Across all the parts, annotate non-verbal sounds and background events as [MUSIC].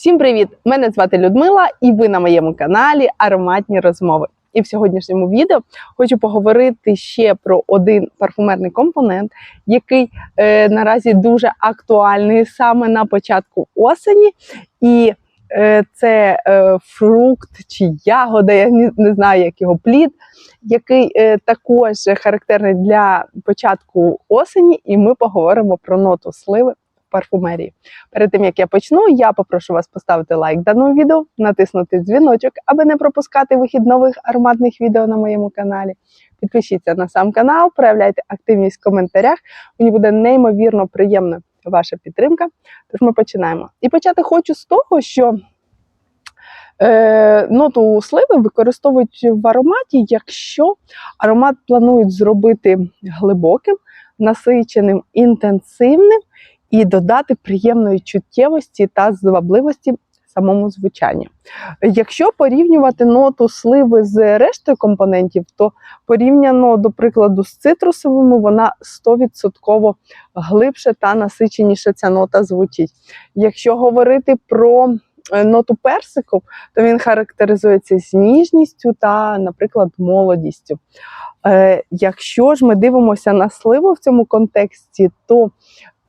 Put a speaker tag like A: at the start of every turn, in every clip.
A: Всім привіт! Мене звати Людмила, і ви на моєму каналі Ароматні розмови. І в сьогоднішньому відео хочу поговорити ще про один парфумерний компонент, який е, наразі дуже актуальний саме на початку осені. І е, це е, фрукт чи ягода, я не, не знаю, як його плід, який е, також характерний для початку осені, і ми поговоримо про ноту сливи парфумерії. Перед тим як я почну, я попрошу вас поставити лайк даному відео, натиснути дзвіночок, аби не пропускати вихід нових ароматних відео на моєму каналі. Підпишіться на сам канал, проявляйте активність в коментарях. Мені буде неймовірно приємна ваша підтримка. Тож ми починаємо. І почати хочу з того, що е, ноту сливи використовують в ароматі, якщо аромат планують зробити глибоким, насиченим, інтенсивним і додати приємної чуттєвості та звабливості самому звучанні. Якщо порівнювати ноту сливи з рештою компонентів, то порівняно, до прикладу, з цитрусовими, вона 100% глибше та насиченіше ця нота звучить. Якщо говорити про е, ноту персику, то він характеризується з ніжністю та, наприклад, молодістю. Е, якщо ж ми дивимося на сливу в цьому контексті, то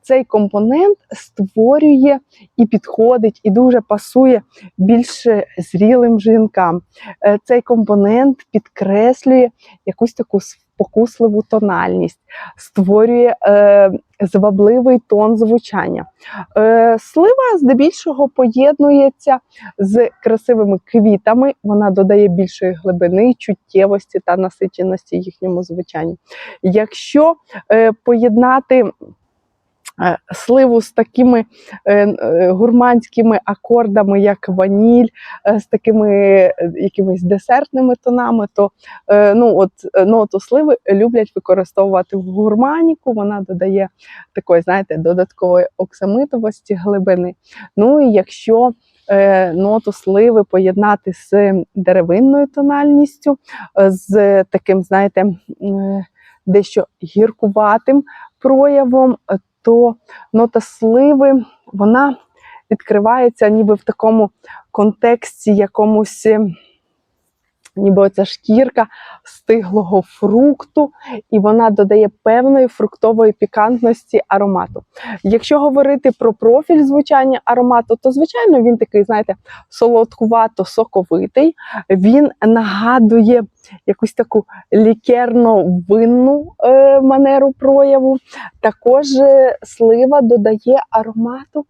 A: цей компонент створює і підходить, і дуже пасує більш зрілим жінкам. Е, Цей компонент підкреслює якусь таку спокусливу тональність, створює е, звабливий тон звучання. Е, Слива здебільшого поєднується з красивими квітами, вона додає більшої глибини, чуттєвості та насиченості їхньому звучанні. Якщо е, поєднати сливу з такими е, е, гурманськими акордами, як ваніль, е, з такими е, якимись десертними тонами, то е, ну, от, е, ноту сливи люблять використовувати в гурманіку. Вона додає такої, знаєте, додаткової оксамитовості глибини. Ну і якщо е, ноту сливи поєднати з деревинною тональністю, е, з таким, знаєте, е, дещо гіркуватим проявом, е, то нота сливи вона відкривається ніби в такому контексті якомусь. Ніби оця шкірка стиглого фрукту, і вона додає певної фруктової пікантності аромату. Якщо говорити про профіль звучання аромату, то звичайно він такий, знаєте, солодкувато-соковитий. Він нагадує якусь таку лікерно-винну е, манеру прояву. Також е, слива додає аромату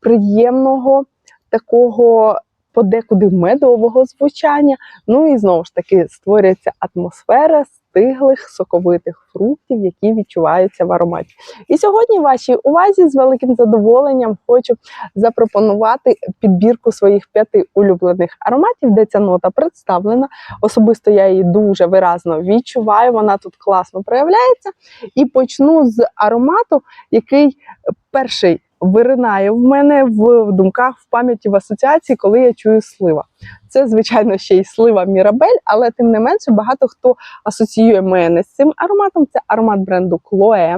A: приємного такого. Подекуди медового звучання. Ну і знову ж таки створюється атмосфера стиглих соковитих фруктів, які відчуваються в ароматі. І сьогодні вашій увазі з великим задоволенням хочу запропонувати підбірку своїх п'яти улюблених ароматів, де ця нота представлена. Особисто я її дуже виразно відчуваю. Вона тут класно проявляється. І почну з аромату, який перший виринає в мене в думках, в пам'яті, в асоціації, коли я чую слива. Це, звичайно, ще й слива Мірабель, але тим не менше багато хто асоціює мене з цим ароматом. Це аромат бренду Chloe.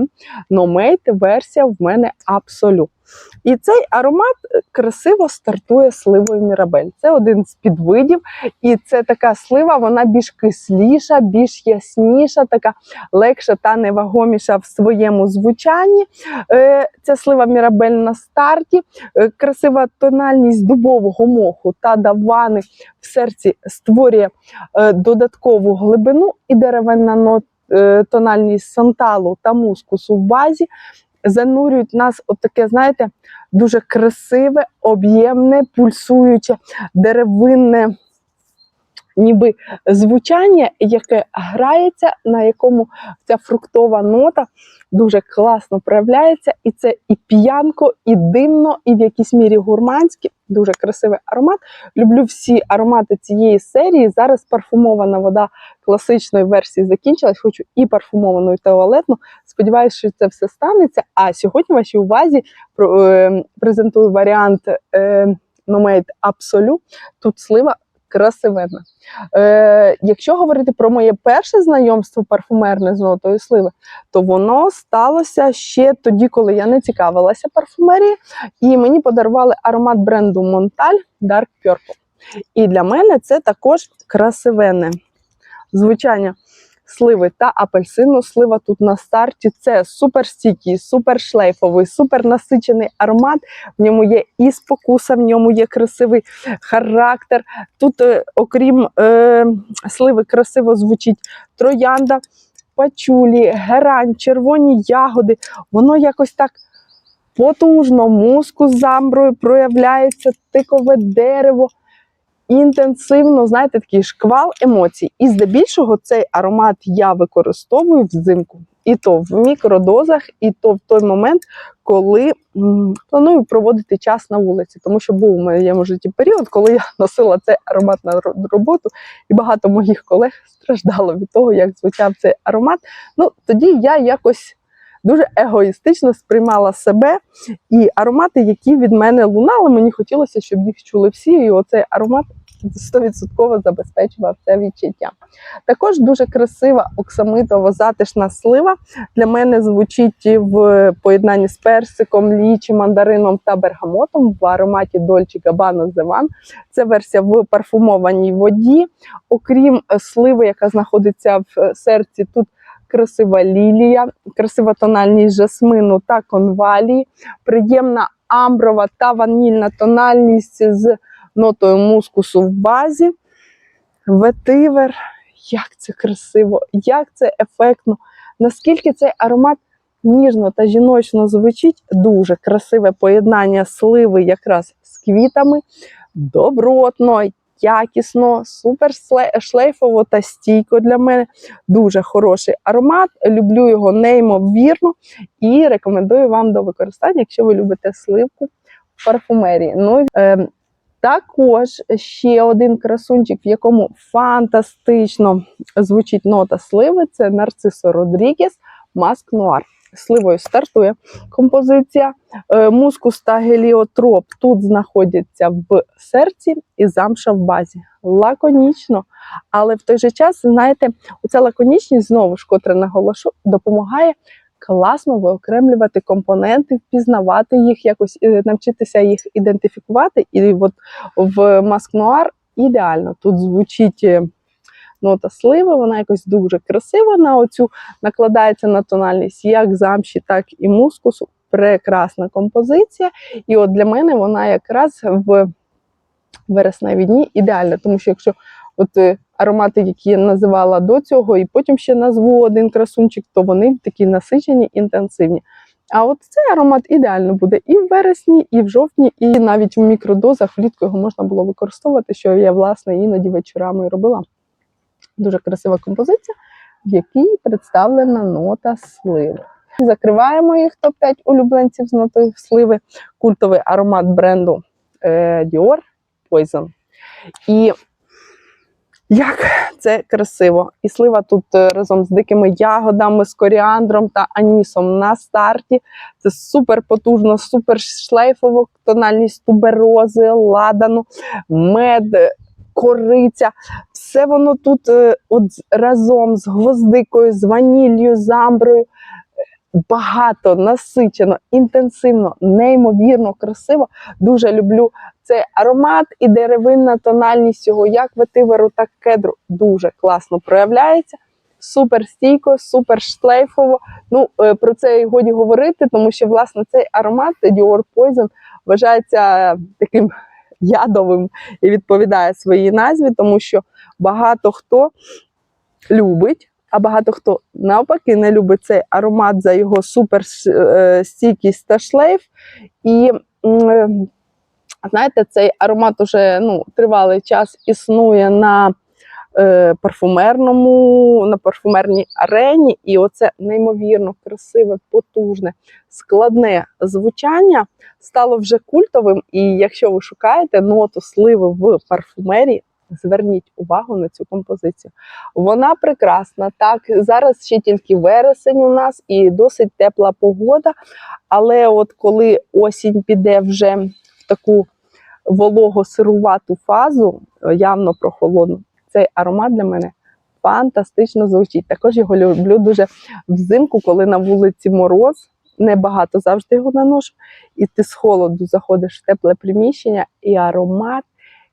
A: Номейт, версія в мене Absolute. І цей аромат красиво стартує сливою Мірабель. Це один з підвидів, і це така слива, вона більш кисліша, більш ясніша, така легша та невагоміша в своєму звучанні. Е, Ця слива Мірабель на старті, е, красива тональність дубового моху та давани в серці створює е, додаткову глибину і деревинна нот, е, тональність санталу та мускусу в базі занурюють нас от таке, знаєте, дуже красиве, об'ємне, пульсуюче, деревинне. Ніби звучання, яке грається, на якому ця фруктова нота дуже класно проявляється, і це і п'янко, і димно, і в якійсь мірі гурманське. Дуже красивий аромат. Люблю всі аромати цієї серії. Зараз парфумована вода класичної версії закінчилась. Хочу і парфумовану, і туалетну. Сподіваюся, що це все станеться. А сьогодні вашій увазі е, презентую варіант е, No Тут слива красивенна. Е, якщо говорити про моє перше знайомство парфумерне з нотою сливи, то воно сталося ще тоді, коли я не цікавилася парфумерією, і мені подарували аромат бренду Монталь Dark Purple. І для мене це також красивенне звучання сливи та апельсину. Слива тут на старті. Це супер стійкий, супер шлейфовий, супер насичений аромат. В ньому є і спокуса, в ньому є красивий характер. Тут, е, окрім е, сливи, красиво звучить троянда, пачулі, герань, червоні ягоди. Воно якось так. Потужно, мускус з амброю проявляється, тикове дерево, інтенсивно, знаєте, такий шквал емоцій. І здебільшого цей аромат я використовую взимку. І то в мікродозах, і то в той момент, коли м, планую проводити час на вулиці. Тому що був у моєму житті період, коли я носила цей аромат на ро- роботу, і багато моїх колег страждало від того, як звучав цей аромат. Ну тоді я якось дуже егоїстично сприймала себе і аромати, які від мене лунали, мені хотілося, щоб їх чули всі. І оцей аромат 100% забезпечував це відчуття. Також дуже красива оксамитово затишна слива. Для мене звучить в поєднанні з персиком, лічі, мандарином та бергамотом в ароматі Dolce Gabbana The. Це версія в парфумованій воді. Окрім е, сливи, яка знаходиться в е, серці, тут красива лілія, красива тональність жасмину та конвалії, приємна амброва та ванільна тональність з нотою мускусу в базі. Ветивер. Як це красиво, як це ефектно. Наскільки цей аромат ніжно та жіночно звучить, дуже красиве поєднання сливи якраз з квітами, добротно, якісно, супер шлейфово та стійко для мене. Дуже хороший аромат. Люблю його неймовірно і рекомендую вам до використання, якщо ви любите сливку в парфумерії. Ну, е, також ще один красунчик, в якому фантастично звучить нота сливи, це Нарцисо Родрігес Маск Нуар. Сливою стартує композиція. Е, Мускус та геліотроп тут знаходяться в серці і замша в базі. Лаконічно, але в той же час, знаєте, оця лаконічність, знову ж котре наголошу, допомагає класно виокремлювати компоненти, впізнавати їх, якось е, навчитися їх ідентифікувати. І от в Маск Нуар ідеально тут звучить е, нота сливи, вона якось дуже красива на оцю накладається на тональність як замші, так і мускусу. Прекрасна композиція. І от для мене вона якраз в вересневі дні ідеальна, тому що якщо от е, аромати, які я називала до цього, і потім ще назву один красунчик, то вони такі насичені, інтенсивні. А от цей аромат ідеально буде і в вересні, і в жовтні, і навіть в мікродозах влітку його можна було використовувати, що я власне іноді вечорами робила. Дуже красива композиція, в якій представлена нота сливи. Закриваємо їх топ-5 улюбленців з нотою сливи, культовий аромат бренду е, Dior Poison. І як це красиво! І слива тут е, разом з дикими ягодами, з коріандром та анісом на старті. Це супер потужно, супер шлейфово, тональність туберози, ладану, мед, кориця. Все воно тут е, от разом з гвоздикою, з ваніллю, з амброю. Багато, насичено, інтенсивно, неймовірно красиво. Дуже люблю цей аромат і деревинна тональність його, як ветиверу, так кедру, дуже класно проявляється. Супер стійко, супер шлейфово. Ну е, про це і годі говорити, тому що власне цей аромат Dior Poison вважається таким [LAUGHS] ядовим і відповідає своїй назві, тому що багато хто любить, а багато хто навпаки не любить цей аромат за його супер е, та шлейф. І е, знаєте, цей аромат уже ну, тривалий час існує на парфумерному, на парфумерній арені, і оце неймовірно красиве, потужне, складне звучання стало вже культовим. І якщо ви шукаєте ноту сливи в парфумерії, зверніть увагу на цю композицію. Вона прекрасна. Так, зараз ще тільки вересень у нас і досить тепла погода. Але от коли осінь піде вже в таку волого-сирувату фазу, е, явно прохолодну. Цей аромат для мене фантастично звучить. Також його люблю дуже взимку, коли на вулиці мороз. Небагато завжди його наношу, і ти з холоду заходиш в тепле приміщення, і аромат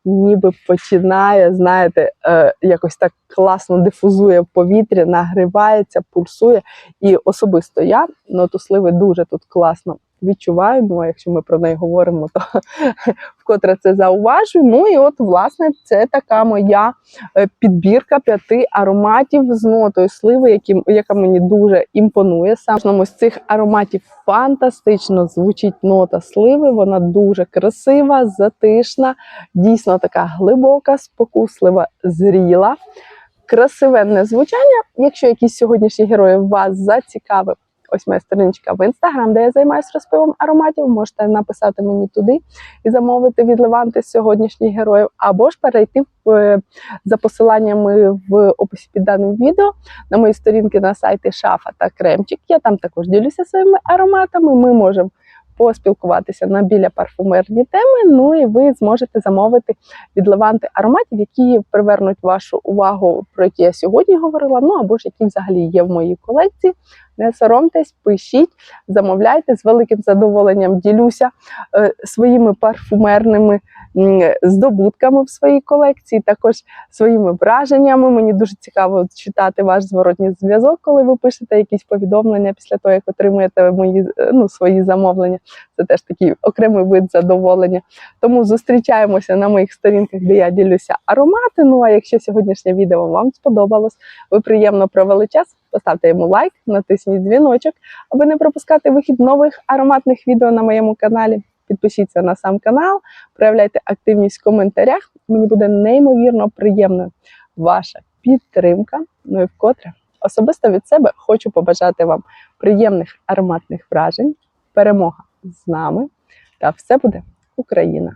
A: ніби починає, знаєте, е, якось так класно дифузує в повітрі, нагрівається, пульсує. І особисто я ноту сливи дуже тут класно відчуваю. Ну, а якщо ми про неї говоримо, то [LAUGHS] вкотре це зауважую. Ну і от, власне, це така моя е, підбірка п'яти ароматів з нотою сливи, які, яка мені дуже імпонує. Саме з цих ароматів фантастично звучить нота сливи. Вона дуже красива, затишна, дійсно така глибока, спокуслива, зріла. Красивенне звучання. Якщо якийсь сьогоднішній герой вас зацікавив, ось моя сторіночка в інстаграм, де я займаюся розпивом ароматів. Можете написати мені туди і замовити від Леванти сьогоднішніх героїв, або ж перейти в, е, за посиланнями в описі під даним відео на мої сторінки на сайті Шафа та Кремчик. Я там також ділюся своїми ароматами. Ми можемо поспілкуватися на біля парфумерні теми. Ну і ви зможете замовити від Леванти ароматів, які привернуть вашу увагу, про які я сьогодні говорила. Ну або ж які взагалі є в моїй колекції. Не соромтесь, пишіть, замовляйте з великим задоволенням. Ділюся е, своїми парфумерними здобутками в своїй колекції, також своїми враженнями. Мені дуже цікаво читати ваш зворотній зв'язок, коли ви пишете якісь повідомлення після того, як отримуєте мої е, ну, свої замовлення. Це теж такий окремий вид задоволення. Тому зустрічаємося на моїх сторінках, де я ділюся аромати. Ну а якщо сьогоднішнє відео вам сподобалось, ви приємно провели час. Поставте йому лайк, натисніть дзвіночок, аби не пропускати вихід нових ароматних відео на моєму каналі. Підпишіться на сам канал, проявляйте активність в коментарях. Мені буде неймовірно приємно ваша підтримка. Ну і вкотре особисто від себе хочу побажати вам приємних ароматних вражень, перемога з нами. Та все буде Україна!